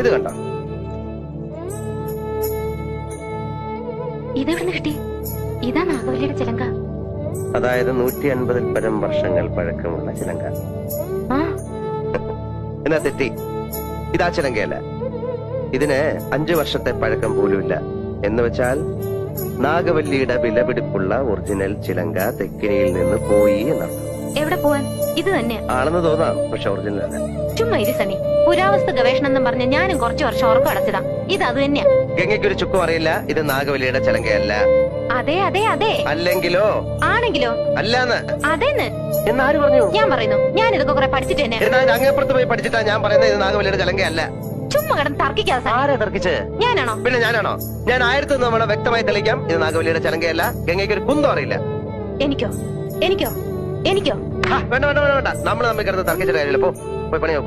ഇത് കണ്ടോ? ഇതെവിടുന്ന് കിട്ടി? ഇതാ നാഗവല്ലിയുടെ ചിലങ്ക. അതായത് നൂറ്റി അൻപതിൽ പരം വർഷങ്ങൾ പഴക്കമുള്ള ചിലങ്ക. എന്നാ തെറ്റി? ഇതാ ചിലങ്കയല്ല? ഇതിന് അഞ്ചു വർഷത്തെ പഴക്കം പോലുമില്ല. എന്ന് വെച്ചാൽ നാഗവല്ലിയുടെ വിലപിടിപ്പുള്ള ഒറിജിനൽ ചിലങ്ക തെക്കിനിയിൽ നിന്ന് പോയി എന്നർത്ഥം പോവാൻ? ഇത് തന്നെ. ആണെന്ന് തോന്നാം പക്ഷെ ഒറിജിനൽ അല്ല. ചുമ്മാ ഇരി സണി പുരാവസ്തു ഗവേഷണം എന്നും പറഞ്ഞ ഞാനും കുറച്ചു വർഷം ഉറക്കം അടച്ചതാ. ഇത് അത് തന്നെയാ. ഗംഗയ്ക്കൊരു ചുക്കും അറിയില്ല ഇത് നാഗവലിയുടെ ചലങ്കയല്ല. അതെ അതെ അതെ. അല്ലെങ്കിലോ? ആണെങ്കിലോ? അല്ലാന്ന്. അതേന്ന്? എന്നാര് പറഞ്ഞു? ഞാൻ പറയുന്നു. ഞാൻ ഇതൊക്കെ കുറെ പഠിച്ചിട്ട് തന്നെ. അങ്ങേപ്പുറത്ത് പോയി പഠിച്ചിട്ടാ ഞാൻ പറയുന്നത് ഇത് നാഗവല്ലിയുടെ ചിലങ്കയല്ല. ചുമ്മാ കിടന്ന് തർക്കിക്കാതെ ആരാ തർക്കിച്ച്? ഞാനാണോ? പിന്നെ ഞാനാണോ? ഞാൻ ആയിരത്തി തവണ വ്യക്തമായി തെളിയിക്കാം ഇത് നാഗവലിയുടെ ചലങ്കയല്ല ഗംഗയ്ക്ക് ഒരു കുന്തം അറിയില്ല. എനിക്കോ? എനിക്കോ? എനിക്കോ? വേണ്ട വേണ്ട വേണ്ട നമ്മൾ തമ്മിൽ കിടന്ന് തർക്കിച്ചിട്ട് കാര്യമില്ല. പോ പോയി പണിയോ